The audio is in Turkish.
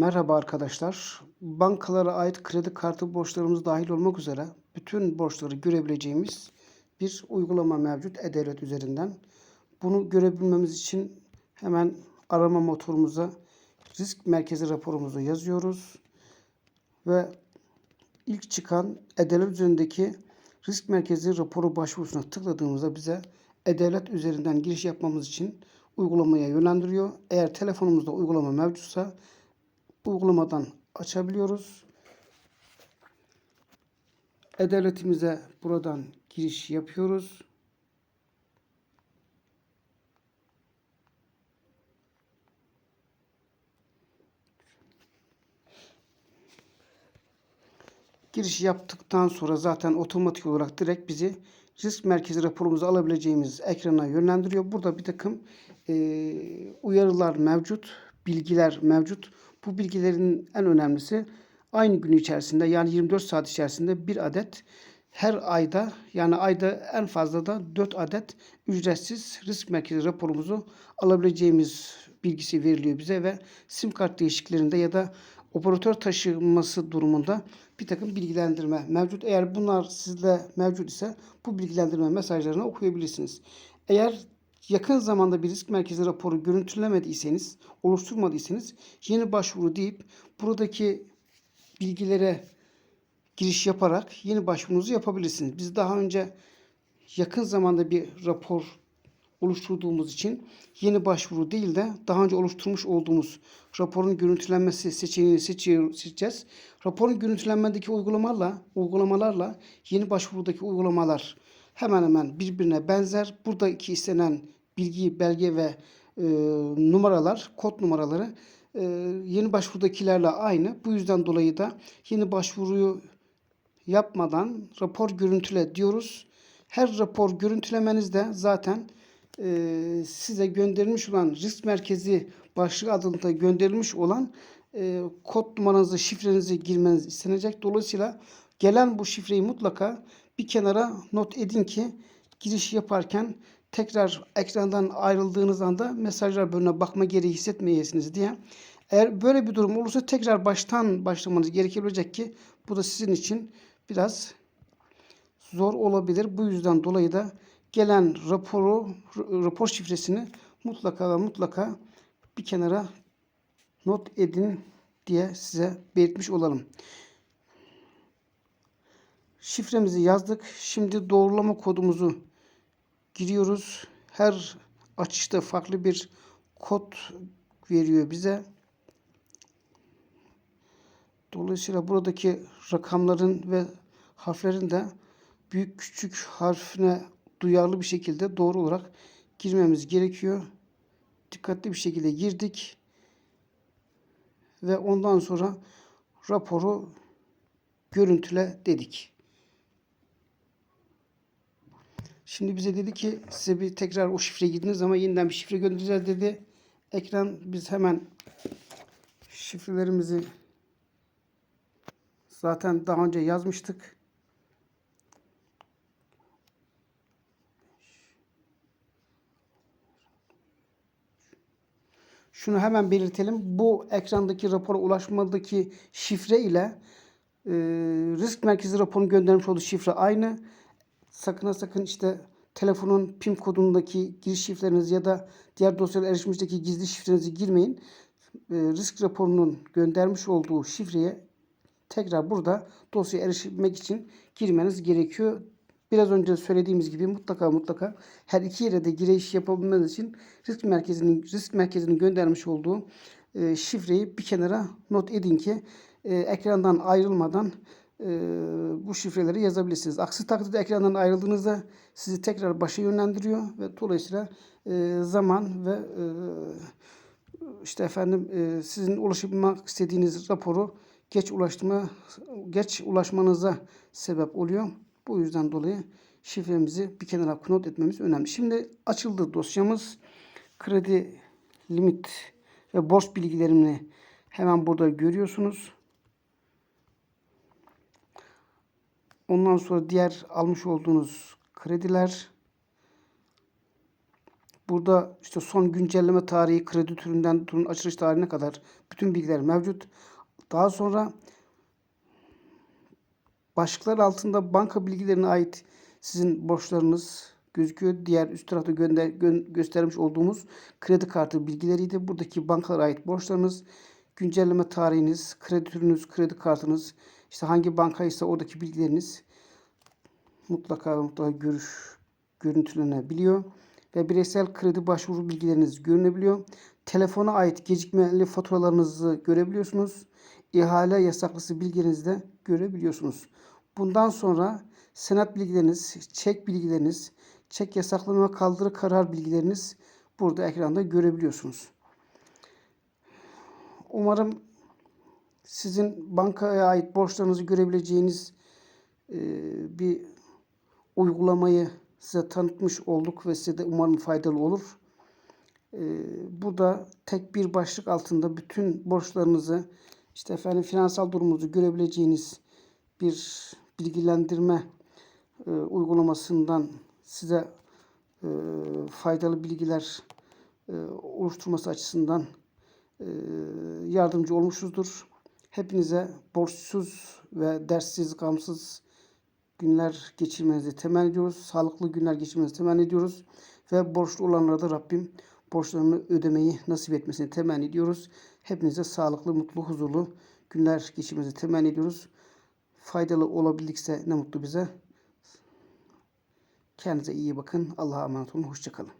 Merhaba arkadaşlar. Bankalara ait kredi kartı borçlarımız dahil olmak üzere bütün borçları görebileceğimiz bir uygulama mevcut E-Devlet üzerinden. Bunu görebilmemiz için hemen arama motorumuza risk merkezi raporumuzu yazıyoruz ve ilk çıkan E-Devlet üzerindeki risk merkezi raporu başvurusuna tıkladığımızda bize E-Devlet üzerinden giriş yapmamız için uygulamaya yönlendiriyor. Eğer telefonumuzda uygulama mevcutsa uygulamadan açabiliyoruz. E-Devletimize buradan giriş yapıyoruz. Giriş yaptıktan sonra zaten otomatik olarak direkt bizi risk merkezi raporumuzu alabileceğimiz ekrana yönlendiriyor. Burada bir takım e, uyarılar mevcut, bilgiler mevcut. Bu bilgilerin en önemlisi aynı gün içerisinde yani 24 saat içerisinde bir adet her ayda yani ayda en fazla da 4 adet ücretsiz risk merkezi raporumuzu alabileceğimiz bilgisi veriliyor bize ve sim kart değişikliklerinde ya da operatör taşınması durumunda bir takım bilgilendirme mevcut. Eğer bunlar sizde mevcut ise bu bilgilendirme mesajlarını okuyabilirsiniz. Eğer yakın zamanda bir risk merkezi raporu görüntülemediyseniz, oluşturmadıysanız yeni başvuru deyip buradaki bilgilere giriş yaparak yeni başvurunuzu yapabilirsiniz. Biz daha önce yakın zamanda bir rapor oluşturduğumuz için yeni başvuru değil de daha önce oluşturmuş olduğumuz raporun görüntülenmesi seçeneğini seçeceğiz. Raporun görüntülenmedeki uygulamalarla, uygulamalarla yeni başvurudaki uygulamalar hemen hemen birbirine benzer. Buradaki istenen bilgi, belge ve e, numaralar, kod numaraları e, yeni başvurudakilerle aynı. Bu yüzden dolayı da yeni başvuruyu yapmadan rapor görüntüle diyoruz. Her rapor görüntülemenizde zaten e, size gönderilmiş olan risk merkezi başlığı adında gönderilmiş olan e, kod numaranızı, şifrenizi girmeniz istenecek. Dolayısıyla gelen bu şifreyi mutlaka bir kenara not edin ki giriş yaparken tekrar ekrandan ayrıldığınız anda mesajlar bölümüne bakma gereği hissetmeyesiniz diye. Eğer böyle bir durum olursa tekrar baştan başlamanız gerekebilecek ki bu da sizin için biraz zor olabilir. Bu yüzden dolayı da gelen raporu rapor şifresini mutlaka ve mutlaka bir kenara not edin diye size belirtmiş olalım. Şifremizi yazdık. Şimdi doğrulama kodumuzu giriyoruz. Her açışta farklı bir kod veriyor bize. Dolayısıyla buradaki rakamların ve harflerin de büyük küçük harfine duyarlı bir şekilde doğru olarak girmemiz gerekiyor. Dikkatli bir şekilde girdik. Ve ondan sonra raporu görüntüle dedik. Şimdi bize dedi ki size bir tekrar o şifreye girdiniz ama yeniden bir şifre göndereceğiz dedi. Ekran biz hemen şifrelerimizi zaten daha önce yazmıştık. Şunu hemen belirtelim. Bu ekrandaki rapora ulaşmadaki şifre ile e, risk merkezi raporun göndermiş olduğu şifre aynı. Sakın ha sakın işte telefonun PIN kodundaki giriş şifrelerinizi ya da diğer dosyalara erişmişteki gizli şifrenizi girmeyin. E, risk raporunun göndermiş olduğu şifreye tekrar burada dosyaya erişmek için girmeniz gerekiyor. Biraz önce söylediğimiz gibi mutlaka mutlaka her iki yere de giriş yapabilmeniz için risk merkezinin risk merkezinin göndermiş olduğu e, şifreyi bir kenara not edin ki e, ekrandan ayrılmadan e, bu şifreleri yazabilirsiniz. Aksi takdirde ekrandan ayrıldığınızda sizi tekrar başa yönlendiriyor ve dolayısıyla e, zaman ve e, işte efendim e, sizin ulaşmak istediğiniz raporu geç ulaştırma geç ulaşmanıza sebep oluyor. Bu yüzden dolayı şifremizi bir kenara not etmemiz önemli. Şimdi açıldı dosyamız. Kredi limit ve borç bilgilerini hemen burada görüyorsunuz. Ondan sonra diğer almış olduğunuz krediler. Burada işte son güncelleme tarihi, kredi türünden tutun açılış tarihine kadar bütün bilgiler mevcut. Daha sonra başlıklar altında banka bilgilerine ait sizin borçlarınız gözüküyor. Diğer üst tarafta gönder, gö- göstermiş olduğumuz kredi kartı bilgileriydi. Buradaki bankalara ait borçlarınız, güncelleme tarihiniz, kredi türünüz, kredi kartınız, işte hangi bankaysa oradaki bilgileriniz mutlaka mutlaka görüş görüntülenebiliyor ve bireysel kredi başvuru bilgileriniz görünebiliyor. Telefona ait gecikmeli faturalarınızı görebiliyorsunuz. İhale yasaklısı bilgilerinizi de görebiliyorsunuz. Bundan sonra senat bilgileriniz, çek bilgileriniz, çek yasaklama kaldırı karar bilgileriniz burada ekranda görebiliyorsunuz. Umarım sizin bankaya ait borçlarınızı görebileceğiniz e, bir uygulamayı size tanıtmış olduk ve size de umarım faydalı olur. E, burada tek bir başlık altında bütün borçlarınızı işte efendim finansal durumunuzu görebileceğiniz bir bilgilendirme e, uygulamasından size faydalı bilgiler oluşturması açısından yardımcı olmuşuzdur. Hepinize borçsuz ve derssiz, gamsız günler geçirmenizi temenni ediyoruz. Sağlıklı günler geçirmenizi temenni ediyoruz. Ve borçlu olanlara da Rabbim borçlarını ödemeyi nasip etmesini temenni ediyoruz. Hepinize sağlıklı, mutlu, huzurlu günler geçirmenizi temenni ediyoruz. Faydalı olabildikse ne mutlu bize. Kendinize iyi bakın. Allah'a emanet olun. Hoşçakalın.